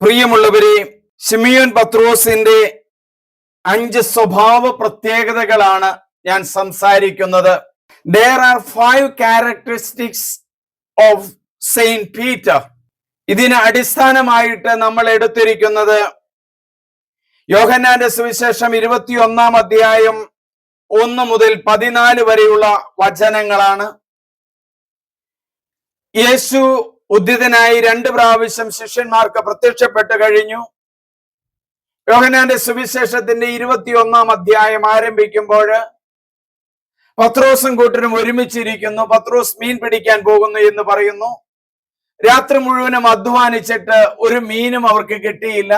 പ്രിയമുള്ളവരെ ഷിമിയോൻ പത്രോസിന്റെ അഞ്ച് സ്വഭാവ പ്രത്യേകതകളാണ് ഞാൻ സംസാരിക്കുന്നത്. There are five characteristics of Saint Peter ഇതിന് അടിസ്ഥാനമായിട്ട് നമ്മൾ എടുത്തിരിക്കുന്നത് യോഹന്നാന്റെ സുവിശേഷം ഇരുപത്തിയൊന്നാം അധ്യായം ഒന്ന് മുതൽ പതിനാല് വരെയുള്ള വചനങ്ങളാണ്. യേശു ഉദ്ധിതനായി രണ്ട് പ്രാവശ്യം ശിഷ്യന്മാർക്ക് പ്രത്യക്ഷപ്പെട്ട് കഴിഞ്ഞു. യോഹനാന്റെ സുവിശേഷത്തിന്റെ ഇരുപത്തിയൊന്നാം അധ്യായം ആരംഭിക്കുമ്പോൾ പത്രോസും കൂട്ടനും ഒരുമിച്ചിരിക്കുന്നു. പത്രോസ് മീൻ പിടിക്കാൻ പോകുന്നു എന്ന് പറയുന്നു. രാത്രി മുഴുവനും അധ്വാനിച്ചിട്ട് ഒരു മീനും അവർക്ക് കിട്ടിയില്ല.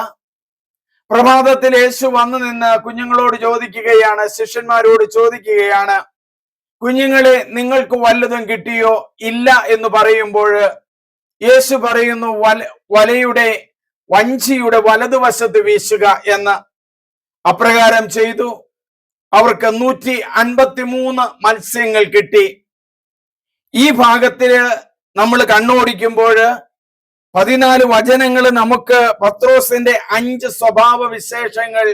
പ്രഭാതത്തിൽ യേശു വന്നു നിന്ന് കുഞ്ഞുങ്ങളോട് ചോദിക്കുകയാണ് ശിഷ്യന്മാരോട് ചോദിക്കുകയാണ് കുഞ്ഞുങ്ങളെ നിങ്ങൾക്ക് വല്ലതും കിട്ടിയോ? ഇല്ല എന്ന് പറയുമ്പോൾ യേശു പറയുന്നു വല വലയുടെ വഞ്ചിയുടെ വലതുവശത്ത് വീശുക എന്ന് അപ്രകാരം ചെയ്തു. അവർക്ക് നൂറ്റി അൻപത്തി മൂന്ന് മത്സ്യങ്ങൾ കിട്ടി. ഈ ഭാഗത്തിൽ നമ്മൾ കണ്ണോടിക്കുമ്പോൾ പതിനാല് വചനങ്ങൾ നമുക്ക് പത്രോസിന്റെ അഞ്ച് സ്വഭാവ വിശേഷങ്ങൾ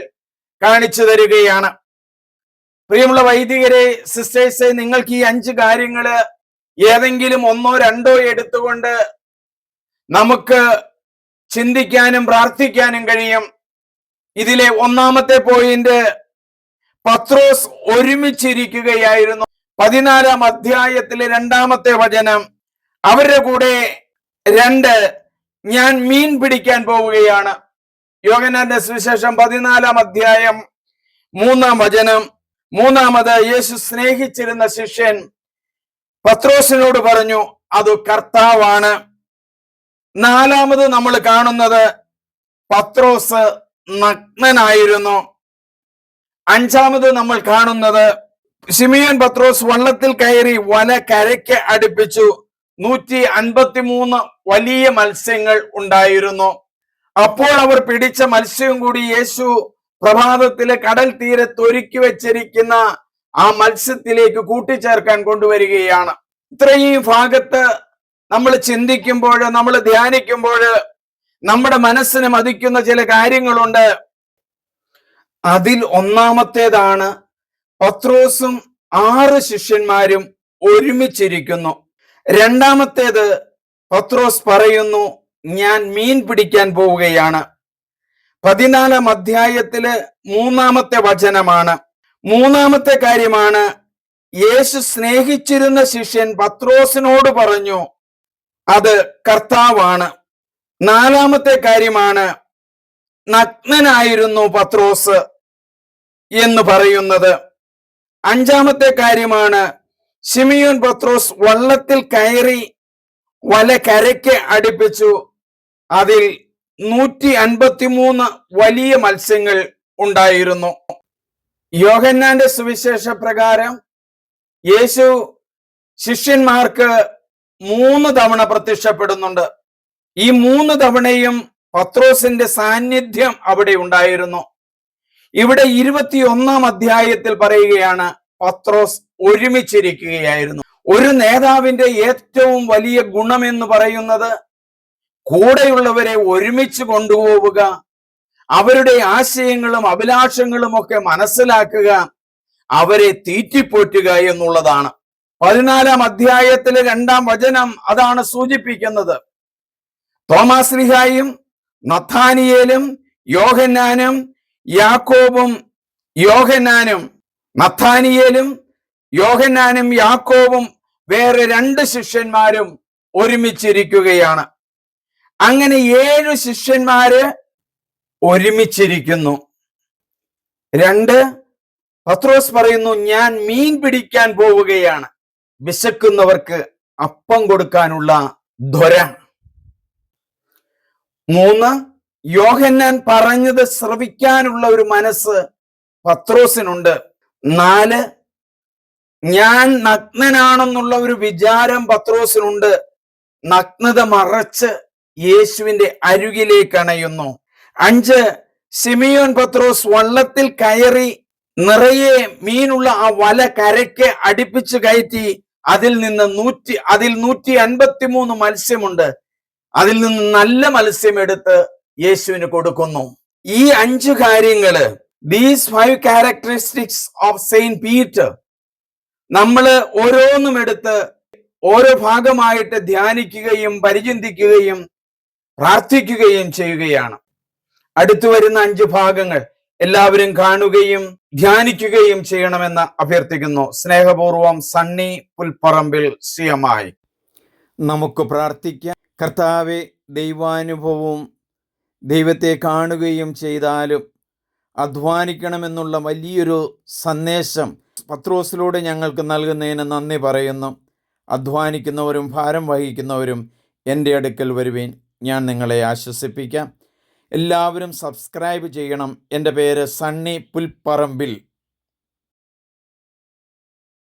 കാണിച്ചു തരികയാണ്. പ്രിയമുള്ള വൈദികരെ സിസ്റ്റേഴ്സെ നിങ്ങൾക്ക് ഈ അഞ്ച് കാര്യങ്ങൾ ഏതെങ്കിലും ഒന്നോ രണ്ടോ എടുത്തുകൊണ്ട് നമുക്ക് ചിന്തിക്കാനും പ്രാർത്ഥിക്കാനും കഴിയും. ഇതിലെ ഒന്നാമത്തെ പോയിന്റ് പത്രോസ് ഒരുമിച്ചിരിക്കുകയായിരുന്നു. പതിനാലാം അധ്യായത്തിലെ രണ്ടാമത്തെ വചനം. അവരുടെ കൂടെ രണ്ട് ഞാൻ മീൻ പിടിക്കാൻ പോവുകയാണ്. യോഗനാന്റെ സുവിശേഷം പതിനാലാം അധ്യായം മൂന്നാം വചനം. മൂന്നാമത് യേശു സ്നേഹിച്ചിരുന്ന ശിഷ്യൻ പത്രോസിനോട് പറഞ്ഞു അത് കർത്താവാണ്. നാലാമത് നമ്മൾ കാണുന്നത് പത്രോസ് നഗ്നനായിരുന്നു. അഞ്ചാമത് നമ്മൾ കാണുന്നത് സിമിയൻ പത്രോസ് വള്ളത്തിൽ കയറി വല കരയ്ക്ക് അടുപ്പിച്ചു. നൂറ്റി അൻപത്തിമൂന്ന് വലിയ മത്സ്യങ്ങൾ ഉണ്ടായിരുന്നു. അപ്പോൾ അവർ പിടിച്ച മത്സ്യവും കൂടി യേശു പ്രഭാതത്തിലെ കടൽ തീരത്ത് ഒരുക്കി വെച്ചിരിക്കുന്ന ആ മത്സ്യത്തിലേക്ക് കൂട്ടിച്ചേർക്കാൻ കൊണ്ടുവരികയാണ്. ഇത്രയും ഭാഗത്ത് നമ്മൾ ചിന്തിക്കുമ്പോൾ നമ്മൾ ധ്യാനിക്കുമ്പോൾ നമ്മുടെ മനസ്സിനെ മതിക്കുന്ന ചില കാര്യങ്ങളുണ്ട്. അതിൽ ഒന്നാമത്തേതാണ് പത്രോസും ആറ് ശിഷ്യന്മാരും ഒരുമിച്ചിരിക്കുന്നു. രണ്ടാമത്തേത് പത്രോസ് പറയുന്നു ഞാൻ മീൻ പിടിക്കാൻ പോവുകയാണ്. പതിനാലാം അധ്യായത്തിൽ മൂന്നാമത്തെ വചനമാണ്. മൂന്നാമത്തെ കാര്യമാണ് യേശു സ്നേഹിച്ചിരുന്ന ശിഷ്യൻ പത്രോസിനോട് പറഞ്ഞു അത് കർത്താവാണ്. നാലാമത്തെ കാര്യമാണ് നഗ്നനായിരുന്നു പത്രോസ് എന്ന് പറയുന്നത്. അഞ്ചാമത്തെ കാര്യമാണ് ഷിമിയോൻ പത്രോസ് വള്ളത്തിൽ കയറി വല കരയ്ക്ക് അടുപ്പിച്ചു. അതിൽ നൂറ്റി അൻപത്തിമൂന്ന് വലിയ മത്സ്യങ്ങൾ ഉണ്ടായിരുന്നു. യോഹന്നാന്റെ സുവിശേഷ പ്രകാരം യേശു ശിഷ്യന്മാർക്ക് മൂന്ന് തവണ പ്രത്യക്ഷപ്പെടുന്നുണ്ട്. ഈ മൂന്ന് തവണയും പത്രോസിന്റെ സാന്നിധ്യം അവിടെ ഉണ്ടായിരുന്നു. ഇവിടെ ഇരുപത്തിയൊന്നാം അധ്യായത്തിൽ പറയുകയാണ് പത്രോസ് ഒരുമിച്ചിരിക്കുകയായിരുന്നു. ഒരു നേതാവിന്റെ ഏറ്റവും വലിയ ഗുണം എന്ന് പറയുന്നത് കൂടെയുള്ളവരെ ഒരുമിച്ച് കൊണ്ടുപോവുക അവരുടെ ആശയങ്ങളും അഭിലാഷങ്ങളും ഒക്കെ മനസ്സിലാക്കുക അവരെ തീറ്റിപ്പോറ്റുക എന്നുള്ളതാണ്. പതിനാലാം അധ്യായത്തിലെ രണ്ടാം വചനം അതാണ് സൂചിപ്പിക്കുന്നത്. തോമാസ് ലിഹായും നഥാനിയേലും യോഹന്നാനും യാക്കോബും യോഹന്നാനും നഥാനിയേലും യോഹന്നാനും യാക്കോബും വേറെ രണ്ട് ശിഷ്യന്മാരും ഒരുമിച്ചിരിക്കുകയാണ്. അങ്ങനെ ഏഴ് ശിഷ്യന്മാര് ഒരുമിച്ചിരിക്കുന്നു. രണ്ട് പത്രോസ് പറയുന്നു ഞാൻ മീൻ പിടിക്കാൻ പോവുകയാണ്. വിശക്കുന്നവർക്ക് അപ്പം കൊടുക്കാനുള്ള ധ്വര മൂന്ന് യോഹന്നാൻ പറഞ്ഞത് ശ്രവിക്കാനുള്ള ഒരു മനസ്സ് പത്രോസിനുണ്ട്. നാല് ഞാൻ നഗ്നനാണെന്നുള്ള ഒരു വിചാരം പത്രോസിനുണ്ട്. നഗ്നത മറച്ച് യേശുവിന്റെ അരുകിലേക്ക് അണയുന്നു. അഞ്ച് സിമിയോൻ പത്രോസ് വള്ളത്തിൽ കയറി നിറയെ മീനുള്ള ആ വല കരയ്ക്ക് അടുപ്പിച്ച് കയറ്റി അതിൽ നിന്ന് നൂറ്റി അതിൽ നൂറ്റി അൻപത്തി മൂന്ന് മത്സ്യമുണ്ട്. അതിൽ നിന്ന് നല്ല മത്സ്യം എടുത്ത് യേശുവിന് കൊടുക്കുന്നു. ഈ അഞ്ച് കാര്യങ്ങൾ these five characteristics of Saint Peter നമ്മൾ ഓരോന്നും എടുത്ത് ഓരോ ഭാഗമായിട്ട് ധ്യാനിക്കുകയും പരിചിന്തിക്കുകയും പ്രാർത്ഥിക്കുകയും ചെയ്യുകയാണ്. അടുത്തു വരുന്ന അഞ്ച് ഭാഗങ്ങൾ എല്ലാവരും കാണുകയും ധ്യാനിക്കുകയും ചെയ്യണമെന്ന് അഭ്യർത്ഥിക്കുന്നു. സ്നേഹപൂർവം സണ്ണി പുൽപ്പറമ്പിൽ സിയമായി നമുക്ക് പ്രാർത്ഥിക്കാം. കർത്താവെ ദൈവാനുഭവവും ദൈവത്തെ കാണുകയും ചെയ്താലും അധ്വാനിക്കണമെന്നുള്ള വലിയൊരു സന്ദേശം പത്രോസിലൂടെ ഞങ്ങൾക്ക് നൽകുന്നതിന് നന്ദി പറയുന്നു. അധ്വാനിക്കുന്നവരും ഭാരം വഹിക്കുന്നവരും എന്റെ അടുക്കൽ വരുവേൻ. ഞാൻ നിങ്ങളെ ആശ്വസിപ്പിക്കാം. എല്ലാവരും സബ്സ്ക്രൈബ് ചെയ്യണം. എന്റെ പേര് സണ്ണി പുൽപ്പറമ്പിൽ.